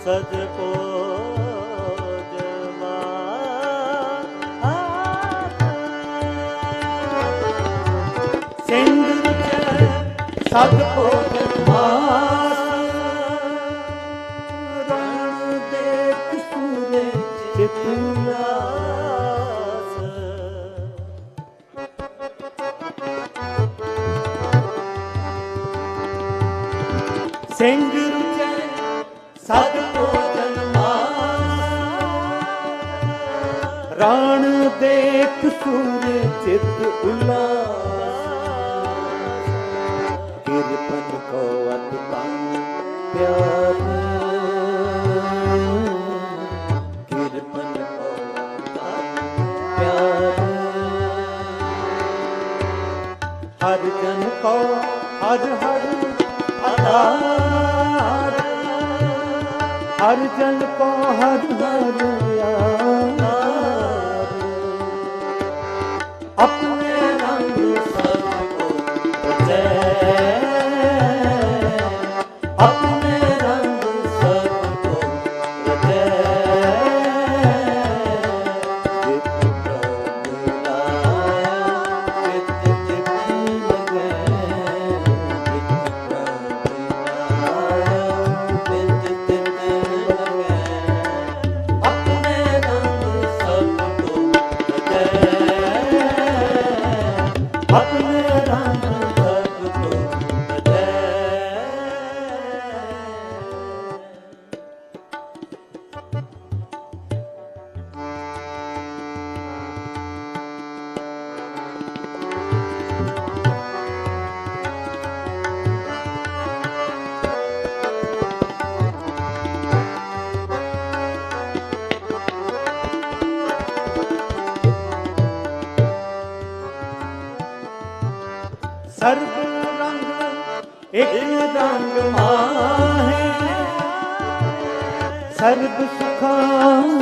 ਸਦ ਸਿੰਘ ਰਚੈ ਮਾਸ ਰਣ ਦੇਖ ਸੂਰੇ ਚਿਤ ਸਿੰਘ ਦੇਖ ਸੂਰ ਚਿਤ ਉਲਾਸ। ਕਿਰਪਨ ਕੋ ਅਤ ਪੰਨ ਪਿਆਰ। ਕਿਰਪਨ ਕੋ ਅਤ ਪਿਆਰ। ਹਰ ਜਨ ਕੋ, ਹਰ ਹਰ ਆਧਾਰ ਹਰ ਜਨ ਆਪਣੇ ਇੱਕ ਰੰਗ ਮਾਹੇ ਸਰਬ ਸੁਖਾ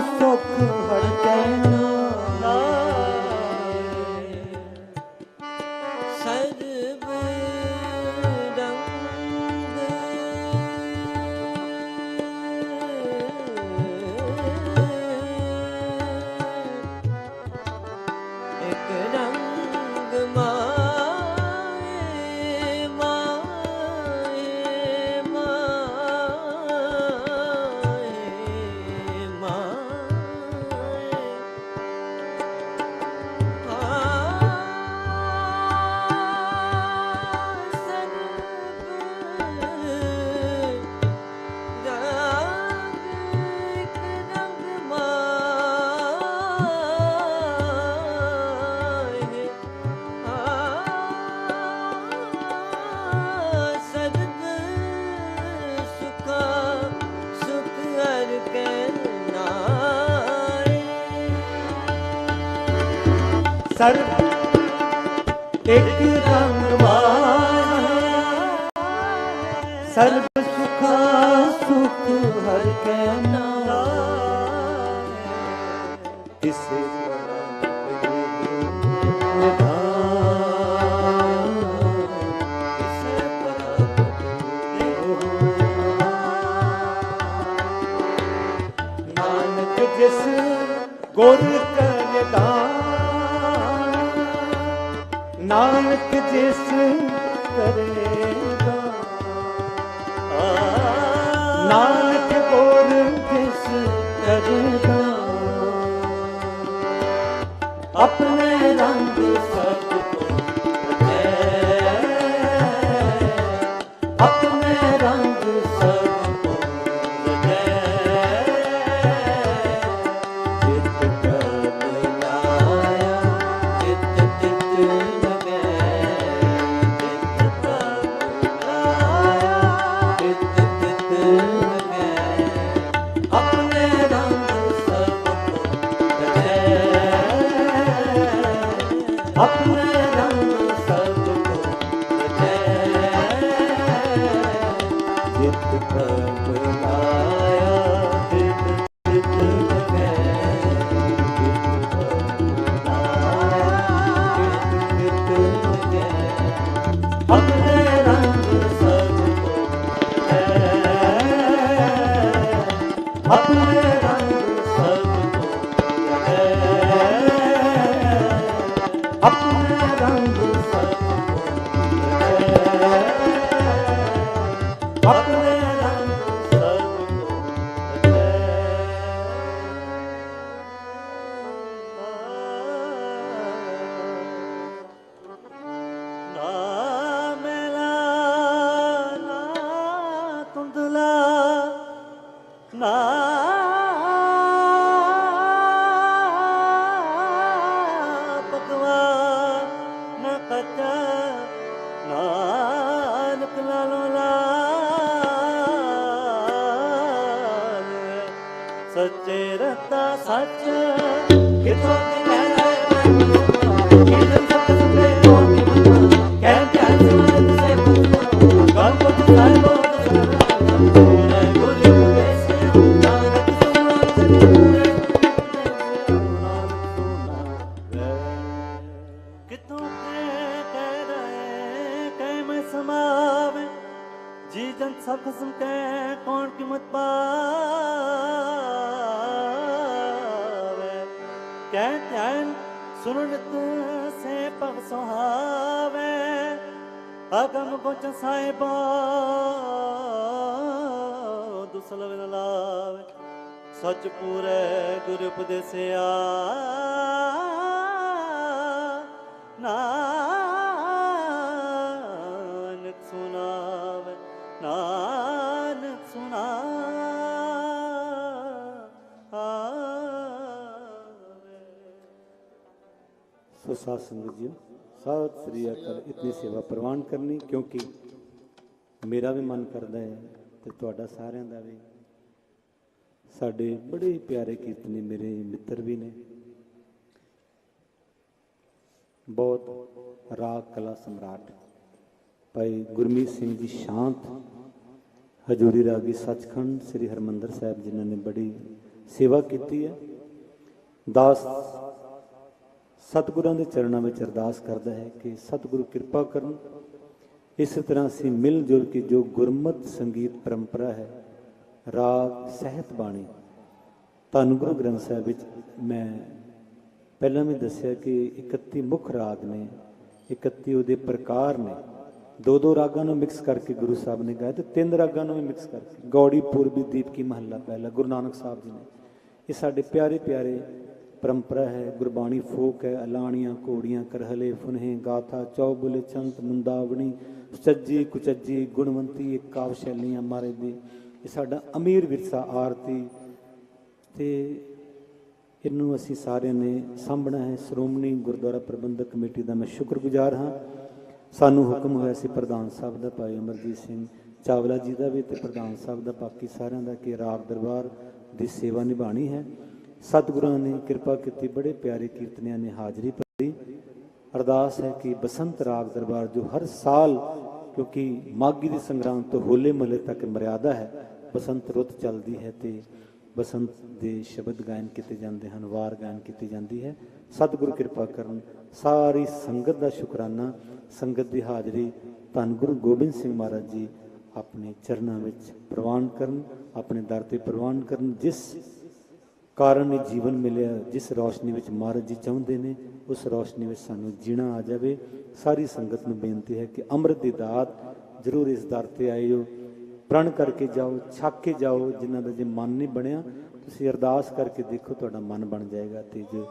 ਸਰਬ ਇੱਕ ਰੰਗ ਮਾਹੇ ਸਰਬ ਸੁਖਾ ਸੁਖ ਹਰ ਕੈ ਨਾਮ। ਤਿਸੇ ਗੁਰ ਨਾਨਕ ਜਿਸ ਕਰੇਗਾ। ਨਾਨਕ ਗੁਰ ਜਿਸ ਕਰੇਗਾ। ਆਪਣੇ ਰੰਗ ਸਭ ਕੋ ਰਚੈ ਆਪਣੇ ਸੱਚੇ ਰਤਾ ਸੱਚ ਕਿਥੋਂ ਦੀ ਕਹਿਣਾ ਕਿਦਨ ਸਭ ਸੁਣੇ ਹੋਣੀ ਕਹਿ ਧਿਆਨ ਸੁਣਤ ਸੇ ਗੱਲ ਪੁੱਛ ਸਾਹਿਬੋ ਪੂਰੇ ਗੁਰੂ ਕੈਸੇ ਨਾਨਕ ਸੁਣਾ ਸਤਿਗੁਰੇ ਕਿਤੋਂ ਤੇ ਕਹਿ ਕਹਿ ਮੈਂ ਸਮਾਵੇ ਜੀ ਜਨ ਸਭ ਖਸਮ ਕੈ ਕੌਣ ਕੀਮਤ ਪਾਵੇ ਕਹਿ ਧਿਆਨ ਸੁਣਤ ਸੇ ਭਗ ਸੁਹਾਵੇ, ਅਗਮ ਗੋਚ ਸਾਹਿਬਾ ਦੁਸਲ ਵਿਨ ਲਾਵੇ। ਸਚ ਪੂਰੇ ਗੁਰ ਉਪਦੇਸਿਆ ਨਾਨਕ ਸੁਨਾਵੇ ਨਾਨਕ ਸੁਨਾਵੇ ਸੋ ਸਾਧ ਸੰਗਤ ਜੀ ਸਤਿ ਸ੍ਰੀ ਅਕਾਲ ਇਤਨੀ ਸੇਵਾ ਪ੍ਰਵਾਨ ਕਰਨੀ ਕਿਉਂਕਿ ਮੇਰਾ ਵੀ ਮਨ ਕਰਦਾ ਹੈ ਤੇ ਤੁਹਾਡਾ ਸਾਰਿਆਂ ਦਾ ਵੀ ਸਾਡੇ ਬੜੇ ਪਿਆਰੇ ਕੀਰਤਨੀ ਮੇਰੇ ਮਿੱਤਰ ਵੀ ਨੇ ਬਹੁਤ ਰਾਗ ਕਲਾ ਸਮਰਾਟ ਭਾਈ ਗੁਰਮੀਤ ਸਿੰਘ ਜੀ ਸ਼ਾਂਤ ਹਜੂਰੀ ਰਾਗੀ ਸੱਚਖੰਡ ਸ੍ਰੀ ਹਰਮੰਦਰ ਸਾਹਿਬ ਜਿਨ੍ਹਾਂ ਨੇ ਬੜੀ ਸੇਵਾ ਕੀਤੀ ਹੈ ਦਾਸ ਸਤਿਗੁਰਾਂ ਦੇ ਚਰਨਾਂ ਵਿੱਚ ਅਰਦਾਸ ਕਰਦਾ ਹੈ ਕਿ ਸਤਿਗੁਰੂ ਕਿਰਪਾ ਕਰਨ। ਇਸੇ ਤਰ੍ਹਾਂ ਅਸੀਂ ਮਿਲ ਜੁਲ ਕੇ ਜੋ ਗੁਰਮਤ ਸੰਗੀਤ ਪਰੰਪਰਾ ਹੈ, ਰਾਗ, ਸਹਿਤ ਬਾਣੀ, ਧੰਨ ਗੁਰੂ ਗ੍ਰੰਥ ਸਾਹਿਬ ਵਿੱਚ ਮੈਂ ਪਹਿਲਾਂ ਵੀ ਦੱਸਿਆ ਕਿ 31 ਮੁੱਖ ਰਾਗ ਨੇ 31 ਉਹਦੇ ਪ੍ਰਕਾਰ ਨੇ। ਦੋ ਦੋ ਰਾਗਾਂ ਨੂੰ ਮਿਕਸ ਕਰਕੇ ਗੁਰੂ ਸਾਹਿਬ ਨੇ ਗਾਇਆ ਤੇ ਤਿੰਨ ਰਾਗਾਂ ਨੂੰ ਵੀ ਮਿਕਸ ਕਰਕੇ। ਗੌੜੀ, ਪੂਰਬੀ ਦੀਪ ਕੀ ਮਹੱਲਾ ਪਹਿਲਾ, ਗੁਰੂ ਨਾਨਕ ਸਾਹਿਬ ਜੀ ਨੇ। ਇਹ ਸਾਡੇ ਪਿਆਰੇ ਪਿਆਰੇ ਪਰੰਪਰਾ ਹੈ, ਗੁਰਬਾਣੀ ਫੋਕ ਹੈ ਅਲਾਣੀਆਂ ਘੋੜੀਆਂ, ਕਰਹਲੇ, ਫੁਨਹੇ, ਗਾਥਾ ਚੌਬੁਲੇ ਚੰਤ, ਮੁੰਦਾਵਣੀ, ਸੁਚੱਜੀ, ਕੁਚੱਜੀ, ਗੁਣਵੰਤੀ ਇਹ ਕਾਵ ਸ਼ੈਲੀਆਂ ਮਾਰੇ ਦੀ ਇਹ ਸਾਡਾ ਅਮੀਰ ਵਿਰਸਾ ਆਰਤੀ ਤੇ ਇਹਨੂੰ ਅਸੀਂ ਸਾਰਿਆਂ ਨੇ ਸਾਂਭਣਾ ਹੈ। ਸ਼੍ਰੋਮਣੀ ਗੁਰਦੁਆਰਾ ਪ੍ਰਬੰਧਕ ਕਮੇਟੀ ਦਾ ਮੈਂ ਸ਼ੁਕਰਗੁਜ਼ਾਰ ਹਾਂ। ਸਾਨੂੰ ਹੁਕਮ ਹੋਇਆ ਸੀ ਪ੍ਰਧਾਨ ਸਾਹਿਬ ਦਾ, ਭਾਈ ਅਮਰਜੀਤ ਸਿੰਘ ਚਾਵਲਾ ਜੀ ਦਾ ਵੀ ਤੇ ਪ੍ਰਧਾਨ ਸਾਹਿਬ ਦਾ, ਬਾਕੀ ਸਾਰਿਆਂ ਦਾ, ਕਿ ਰਾਗ ਦਰਬਾਰ ਦੀ ਸੇਵਾ ਨਿਭਾਣੀ ਹੈ। ਸਤਿਗੁਰਾਂ ਨੇ ਕਿਰਪਾ ਕੀਤੀ, ਬੜੇ ਪਿਆਰੇ ਕੀਰਤਨੀਆਂ ਨੇ ਹਾਜ਼ਰੀ ਭਰੀ। ਅਰਦਾਸ ਹੈ ਕਿ ਬਸੰਤ ਰਾਗ ਦਰਬਾਰ ਜੋ ਹਰ ਸਾਲ, ਕਿਉਂਕਿ ਮਾਗੀ ਦੀ ਸੰਗਰਾਮ ਤੋਂ ਹੋਲੇ ਮਹੱਲੇ ਤੱਕ ਮਰਿਆਦਾ ਹੈ, ਬਸੰਤ ਰੁੱਤ ਚੱਲਦੀ ਹੈ ਤੇ ਬਸੰਤ ਦੇ ਸ਼ਬਦ ਗਾਇਨ ਕੀਤੇ ਜਾਂਦੇ ਹਨ, ਵਾਰ ਗਾਇਨ ਕੀਤੀ ਜਾਂਦੀ ਹੈ। ਸਤਿਗੁਰੂ ਕਿਰਪਾ ਕਰਨ, ਸਾਰੀ ਸੰਗਤ ਦਾ ਸ਼ੁਕਰਾਨਾ। ਸੰਗਤ ਦੀ ਹਾਜ਼ਰੀ ਧੰਨ ਗੁਰੂ ਗੋਬਿੰਦ ਸਿੰਘ ਮਹਾਰਾਜ ਜੀ ਆਪਣੇ ਚਰਨਾਂ ਵਿੱਚ ਪ੍ਰਵਾਨ ਕਰਨ, ਆਪਣੇ ਦਰ ਤੇ ਪ੍ਰਵਾਨ ਕਰਨ, ਜਿਸ ਕਾਰਨ ਇਹ ਜੀਵਨ ਮਿਲਿਆ, ਜਿਸ ਰੌਸ਼ਨੀ ਵਿੱਚ ਮਹਾਰਾਜ ਜੀ ਚਾਹੁੰਦੇ ਨੇ, ਉਸ ਰੌਸ਼ਨੀ ਵਿੱਚ ਸਾਨੂੰ ਜੀਣਾ ਆ ਜਾਵੇ। ਸਾਰੀ ਸੰਗਤ ਨੂੰ ਬੇਨਤੀ ਹੈ ਕਿ ਅੰਮ੍ਰਿਤ ਦੀ ਦਾਤ ਜ਼ਰੂਰ ਇਸ ਦਰ ਤੇ ਆਇਓ। ਪ੍ਰਣ ਕਰਕੇ ਜਾਓ, ਛੱਕ ਕੇ ਜਾਓ, ਜਿਨ੍ਹਾਂ ਦਾ ਜੇ ਮਨ ਨਹੀਂ ਬਣਿਆ, ਤੁਸੀਂ ਅਰਦਾਸ ਕਰਕੇ ਦੇਖੋ ਤੁਹਾਡਾ ਮਨ ਬਣ ਜਾਏਗਾ ਤੇ ਜੋ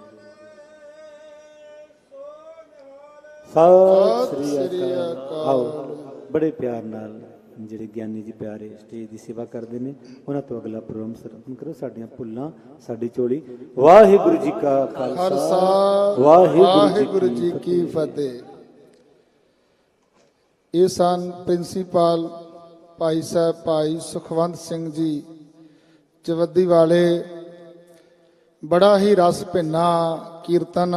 ਸਤਿ ਸ੍ਰੀ ਅਕਾਲ। ਆਓ, ਬੜੇ ਪਿਆਰ ਨਾਲ। ਜਿਹੜੇ ਗਿਆਨੀ ਜੀ ਪਿਆਰੇ ਸਟੇਜ ਦੀ ਸੇਵਾ ਕਰਦੇ ਨੇ ਉਹਨਾਂ ਤੋਂ ਅਗਲਾ ਪ੍ਰੋਗਰਾਮ ਸਰਪਨ ਕਰੋ। ਸਾਡੀਆਂ ਭੁੱਲਾਂ ਸਾਡੀ ਚੋਲੀ ਵਾਹਿਗੁਰੂ ਜੀ ਕਾ ਖਾਲਸਾ। ਖਾਲਸਾ। ਵਾਹਿਗੁਰੂ ਜੀ ਕੀ ਫਤਿਹ। ਇਹ ਸਨ ਪ੍ਰਿੰਸੀਪਲ ਭਾਈ ਸਾਹਿਬ ਭਾਈ ਸੁਖਵੰਤ ਸਿੰਘ ਜੀ ਚਵੱਦੀ ਵਾਲੇ। ਬੜਾ ਹੀ ਰਸ ਭਿੰਨਾ ਕੀਰਤਨ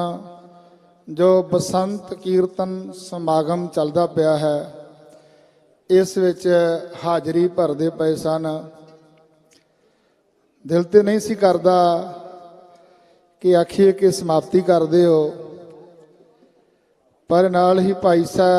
ਜੋ ਬਸੰਤ ਕੀਰਤਨ ਸਮਾਗਮ ਚੱਲਦਾ ਪਿਆ ਹੈ। ਇਸ ਵਿੱਚ ਹਾਜ਼ਰੀ ਭਰਦੇ ਪਏ ਸਨ। ਦਿਲ ਤੇ ਨਹੀਂ ਸੀ ਕਰਦਾ ਕਿ ਆਖੀਏ ਕਿ ਸਮਾਪਤੀ ਕਰਦੇ ਹੋ ਪਰ ਨਾਲ ਹੀ ਭਾਈ ਸਾਹਿਬ